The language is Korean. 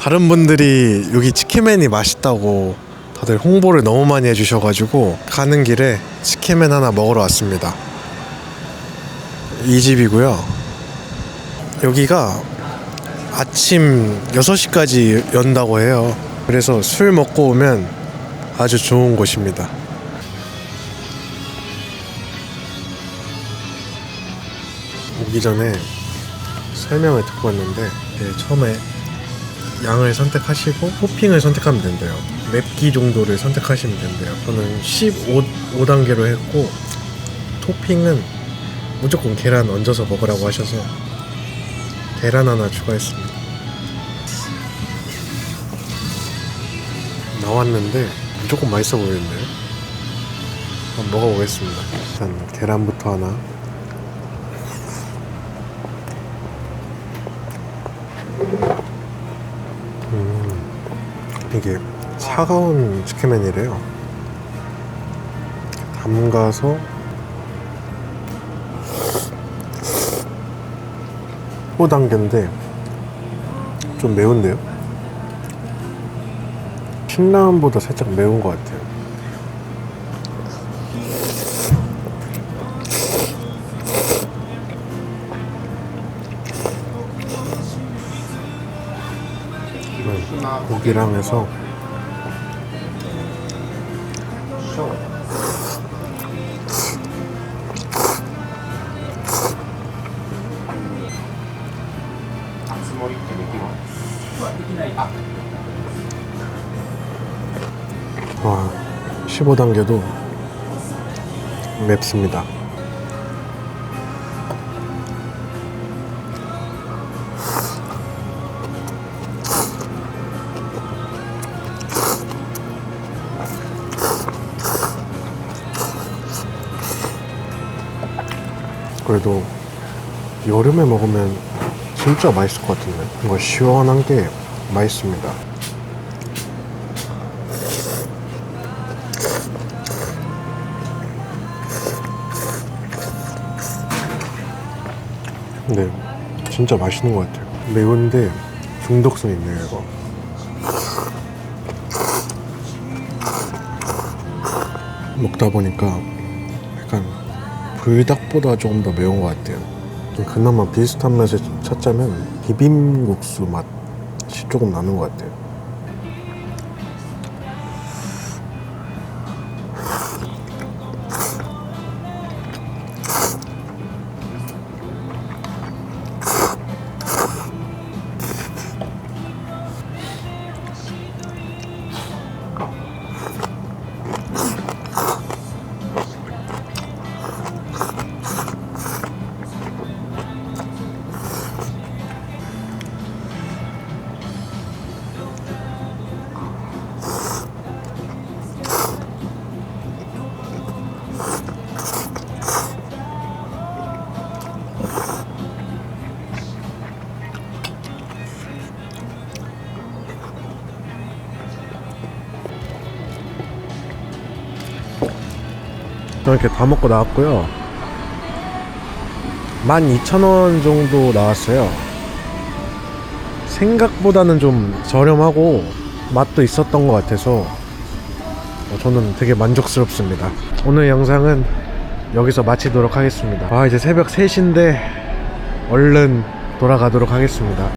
다른 분들이 여기 치킨맨이 맛있다고 다들 홍보를 너무 많이 해주셔가지고 가는 길에 치킨맨 하나 먹으러 왔습니다. 이 집이고요. 여기가 아침 6시까지 연다고 해요. 그래서 술 먹고 오면 아주 좋은 곳입니다. 오기 전에 설명을 듣고 왔는데 네, 처음에 양을 선택하시고 토핑을 선택하면 된대요. 맵기 정도를 선택하시면 된대요. 저는 15, 5단계로 했고 토핑은 무조건 계란 얹어서 먹으라고 하셔서 계란 하나 추가했습니다. 나왔는데 무조건 맛있어 보이는데요? 한번 먹어보겠습니다. 일단 계란부터 하나. 음, 이게 차가운 치킨맨이래요. 담가서 5단계인데 좀 매운데요? 신라면보다 살짝 매운 것 같아요. 고기랑 해서 와 15단계도 맵습니다. 그래도 여름에 먹으면 진짜 맛있을 것 같은데 이거 시원한 게 맛있습니다. 근데 진짜 맛있는 것 같아요. 매운데 중독성 있네요 이거. 먹다 보니까 약간 불닭보다 조금 더 매운 것 같아요. 좀 그나마 비슷한 맛을 찾자면 비빔국수 맛이 조금 나는 것 같아요. 이렇게 다 먹고 나왔고요. 12,000원 정도 나왔어요. 생각보다는 좀 저렴하고 맛도 있었던 것 같아서 어, 저는 되게 만족스럽습니다. 오늘 영상은 여기서 마치도록 하겠습니다. 아, 이제 새벽 3시인데 얼른 돌아가도록 하겠습니다.